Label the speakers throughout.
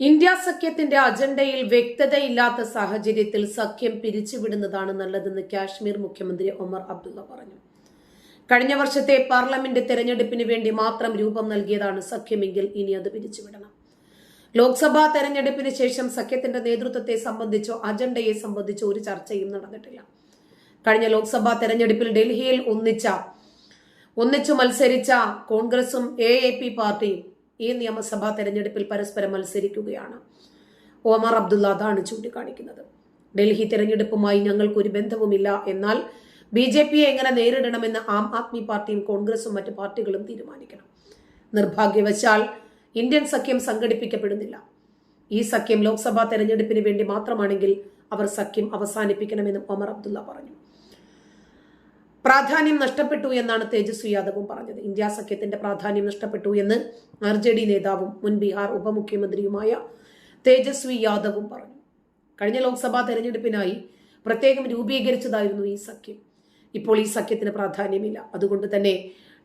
Speaker 1: India സഖ്യത്തിന്റെ അജണ്ടയിൽ വ്യക്തതയില്ലാത്ത സാഹചര്യത്തിൽ സഖ്യം പിരിച്ചുവിടുന്നതാണ് നല്ലതെന്ന് കാശ്മീർ മുഖ്യമന്ത്രി ഒമർ അബ്ദുള്ള പറഞ്ഞു. കഴിഞ്ഞ വർഷത്തെ പാർലമെന്റ് തെരഞ്ഞെടുപ്പിന് വേണ്ടി മാത്രം രൂപം നൽകിയതാണ് സഖ്യമെങ്കിൽ ഇനി അത് പിരിച്ചുവിടണം. ലോക്സഭാ തെരഞ്ഞെടുപ്പിന് ശേഷം സഖ്യത്തിന്റെ നേതൃത്വത്തെ സംബന്ധിച്ചോ അജണ്ടയെ സംബന്ധിച്ചോ ഒരു ചർച്ചയും നടന്നിട്ടില്ല. കഴിഞ്ഞ ലോക്സഭാ തെരഞ്ഞെടുപ്പിൽ ഡൽഹിയിൽ ഒന്നിച്ച ഒന്നിച്ചു മത്സരിച്ച കോൺഗ്രസും എ പാർട്ടിയും ഈ നിയമസഭാ തെരഞ്ഞെടുപ്പിൽ പരസ്പരം മത്സരിക്കുകയാണ്. ഒമർ അബ്ദുള്ള അതാണ് ചൂണ്ടിക്കാണിക്കുന്നത്. ഡൽഹി തെരഞ്ഞെടുപ്പുമായി ഞങ്ങൾക്കൊരു ബന്ധവുമില്ല. എന്നാൽ ബി ജെ പിയെ എങ്ങനെ നേരിടണമെന്ന് ആം ആദ്മി പാർട്ടിയും കോൺഗ്രസും മറ്റ് പാർട്ടികളും തീരുമാനിക്കണം. നിർഭാഗ്യവശാൽ ഇന്ത്യൻ സഖ്യം സംഘടിപ്പിക്കപ്പെടുന്നില്ല. ഈ സഖ്യം ലോക്സഭാ തെരഞ്ഞെടുപ്പിന് വേണ്ടി മാത്രമാണെങ്കിൽ അവർ സഖ്യം അവസാനിപ്പിക്കണമെന്നും ഒമർ അബ്ദുള്ള പറഞ്ഞു. പ്രാധാന്യം നഷ്ടപ്പെട്ടു എന്നാണ് തേജസ്വി യാദവും പറഞ്ഞത്. ഇന്ത്യ സഖ്യത്തിന്റെ പ്രാധാന്യം നഷ്ടപ്പെട്ടു എന്ന് ആർ ജെ ഡി നേതാവും മുൻ ബീഹാർ ഉപമുഖ്യമന്ത്രിയുമായ തേജസ്വി യാദവും പറഞ്ഞു. കഴിഞ്ഞ ലോക്സഭാ തെരഞ്ഞെടുപ്പിനായി പ്രത്യേകം രൂപീകരിച്ചതായിരുന്നു ഈ സഖ്യം. ഇപ്പോൾ ഈ സഖ്യത്തിന് പ്രാധാന്യമില്ല. അതുകൊണ്ട് തന്നെ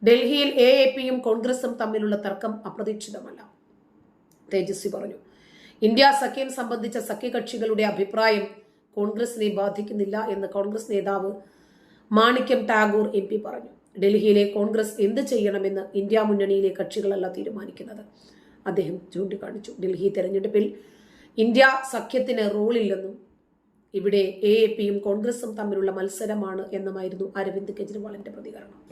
Speaker 1: ഡൽഹിയിൽ എ എ പിയും കോൺഗ്രസും തമ്മിലുള്ള തർക്കം അപ്രതീക്ഷിതമല്ല. തേജസ്വി പറഞ്ഞു ഇന്ത്യ സഖ്യം സംബന്ധിച്ച സഖ്യകക്ഷികളുടെ അഭിപ്രായം കോൺഗ്രസിനെ ബാധിക്കുന്നില്ല എന്ന് കോൺഗ്രസ് നേതാവ് മാണിക്യം ടാഗോർ എം പി പറഞ്ഞു. ഡൽഹിയിലെ കോൺഗ്രസ് എന്ത് ചെയ്യണമെന്ന് ഇന്ത്യ മുന്നണിയിലെ കക്ഷികളല്ല തീരുമാനിക്കുന്നത്. അദ്ദേഹം ചൂണ്ടിക്കാണിച്ചു. ഡൽഹി തെരഞ്ഞെടുപ്പിൽ ഇന്ത്യ സഖ്യത്തിന് റോളില്ലെന്നും ഇവിടെ എ എ പിയും കോൺഗ്രസും തമ്മിലുള്ള മത്സരമാണ് എന്നുമായിരുന്നു അരവിന്ദ് കെജ്രിവാളിന്റെ പ്രതികരണം.